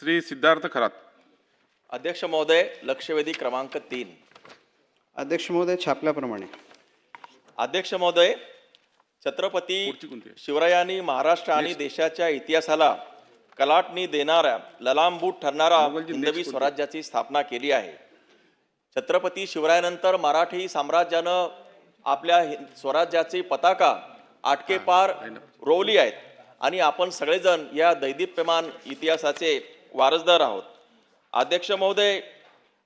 श्री सिद्धार्थ खरात. अध्यक्ष महोदय लक्षवेधी क्रमांक तीन. अध्यक्ष महोदय छापल्याप्रमाणे. अध्यक्ष महोदय छत्रपती? शिवरायांनी महाराष्ट्र आणि देशाच्या इतिहासाला कलाटणी देणाऱ्या ललांबूट ठरणारा हिंदवी? स्वराज्याची स्थापना केली आहे. छत्रपती शिवरायानंतर मराठी साम्राज्यानं आपल्या स्वराज्याची पताका आटकेपार रोवली आहेत. आणि आपण सगळेजण या दैदिप्यमान इतिहासाचे वारसदार आहोत. अध्यक्ष महोदय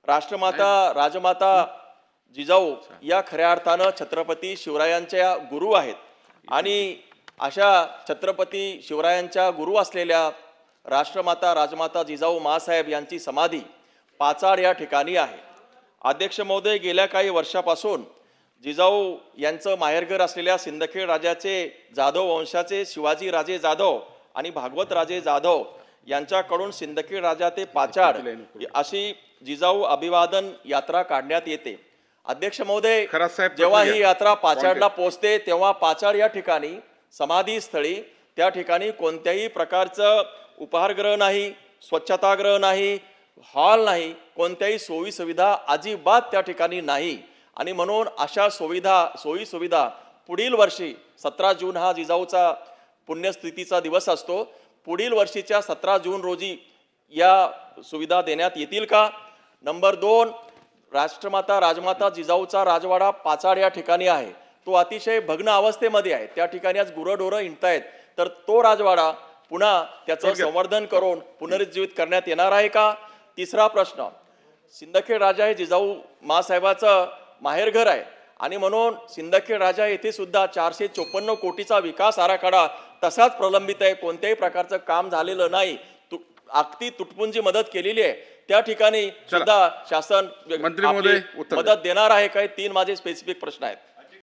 राष्ट्रमाता राजमाता जिजाऊ या खऱ्या अर्थानं छत्रपती शिवरायांच्या गुरु आहेत. आणि अशा छत्रपती शिवरायांच्या गुरु असलेल्या राष्ट्रमाता राजमाता जिजाऊ मासाहेब यांची समाधी पाचाड या ठिकाणी आहे. अध्यक्ष महोदय गेल्या काही वर्षापासून जिजाऊ यांचं माहेरघर असलेल्या सिंदखेड राजाचे जाधव वंशाचे शिवाजी राजे जाधव आणि भागवत राजे जाधव यांच्याकडून सिंदखेड राजा ते पाचाड अशी जिजाऊ अभिवादन यात्रा काढण्यात येते. अध्यक्ष महोदय जेव्हा ही. यात्रा पाचाडला पोहोचते तेव्हा पाचाड या ठिकाणी समाधी स्थळी त्या ठिकाणी कोणत्याही प्रकारचं उपहारगृह नाही स्वच्छतागृह नाही हॉल नाही कोणत्याही सोयी सुविधा अजिबात त्या ठिकाणी नाही. आणि म्हणून अशा सुविधा सोयी सुविधा पुढील वर्षी सतरा जून हा जिजाऊचा पुण्यस्थितीचा दिवस असतो. पुढील वर्षीच्या सतरा जून रोजी या सुविधा देण्यात येतील का? नंबर दोन राष्ट्रमाता राजमाता जिजाऊचा राजवाडा पाचाड या ठिकाणी आहे. तो अतिशय भग्न अवस्थेमध्ये आहे. त्या ठिकाणी आज गुरंढोरं हिंडतायत. तर तो राजवाडा पुन्हा त्याचं संवर्धन करून पुनरुज्जीवित करण्यात येणार आहे का? तिसरा प्रश्न सिंदखेड राजा हे जिजाऊ मासाहेबाचं माहेरघर आहे. आणि म्हणून सिंदखेड राजा येथे सुद्धा चारशे चोपन्न कोटीचा विकास आराखडा तसाच प्रलंबित आहे कोणत्याही प्रकारचं काम झालेलं नाही. तु- अगदी तुटपुंजी मदत केलेली आहे त्या ठिकाणी सुद्धा शासन. मदत देणार आहे काय? तीन माझे स्पेसिफिक प्रश्न आहेत.